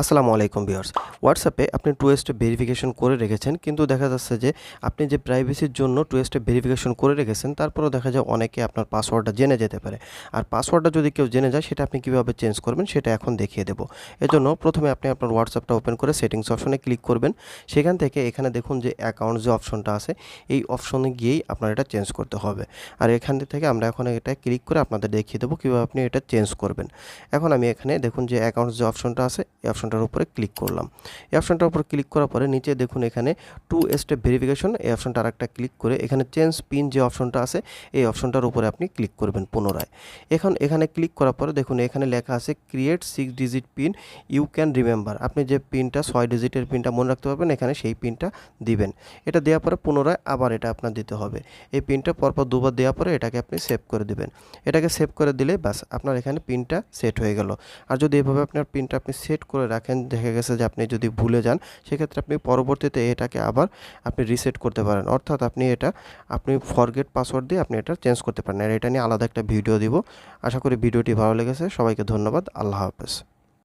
আসসালামু আলাইকুম ভিউয়ার্স। হোয়াটসঅ্যাপে আপনি টু স্টেপ ভেরিফিকেশন করে রেখেছেন, কিন্তু দেখা যাচ্ছে যে আপনি যে প্রাইভেসির জন্য টু স্টেপ ভেরিফিকেশন করে রেখেছেন, তারপরেও দেখা যায় অনেকে আপনার পাসওয়ার্ডটা জেনে যেতে পারে। আর পাসওয়ার্ডটা যদি কেউ জেনে যায়, সেটা আপনি কীভাবে চেঞ্জ করবেন, সেটা এখন দেখিয়ে দেবো। এজন্য প্রথমে আপনি আপনার হোয়াটসঅ্যাপটা ওপেন করে সেটিংস অপশনে ক্লিক করবেন। সেখান থেকে এখানে দেখুন যে অ্যাকাউন্ট যে অপশনটা আছে, এই অপশনে গিয়েই আপনার এটা চেঞ্জ করতে হবে। আর এখান থেকে আমরা এখন এটা ক্লিক করে আপনাদের দেখিয়ে দেবো কীভাবে আপনি এটা চেঞ্জ করবেন। এখন আমি এখানে দেখুন যে অ্যাকাউন্ট যে অপশনটা আছে, এই অপশনটার উপরে ক্লিক করলাম। এই অপশনটার উপর ক্লিক করার পরে নিচে দেখুন এখানে টু স্টেপ ভেরিফিকেশন এই অপশনটা আরেকটা ক্লিক করে এখানে চেঞ্জ পিন যে অপশনটা আছে, এই অপশনটার উপরে আপনি ক্লিক করবেন পুনরায়। এখন এখানে ক্লিক করার পরে দেখুন এখানে লেখা আছে create six digit PIN you can remember আপনি যে পিনটা ছয় ডিজিটের পিনটা মনে রাখতে পারবেন, এখানে সেই পিনটা দিবেন। এটা দেওয়ার পরে পুনরায় আবার এটা আপনার দিতে হবে। এই পিনটা পরপর দুবার দেওয়ার পরে এটাকে আপনি সেভ করে দিবেন। এটাকে সেভ করে দিলে ব্যাস আপনার এখানে পিনটা সেট হয়ে গেল। আর যদি এভাবে আপনার পিনটা আপনি সেট করে রাখেন। দেখা গেছে যে আপনি যদি ভুলে যান, সেক্ষেত্রে আপনি পরবর্তীতে এটাকে আবার আপনি রিসেট করতে পারেন। অর্থাৎ আপনি এটা, আপনি ফরগেট পাসওয়ার্ড দিয়ে আপনি এটা চেঞ্জ করতে পারেন। আর এটা নিয়ে আলাদা একটা ভিডিও দিব। আশা করি ভিডিওটি ভালো লেগেছে। সবাইকে ধন্যবাদ। আল্লাহ হাফেজ।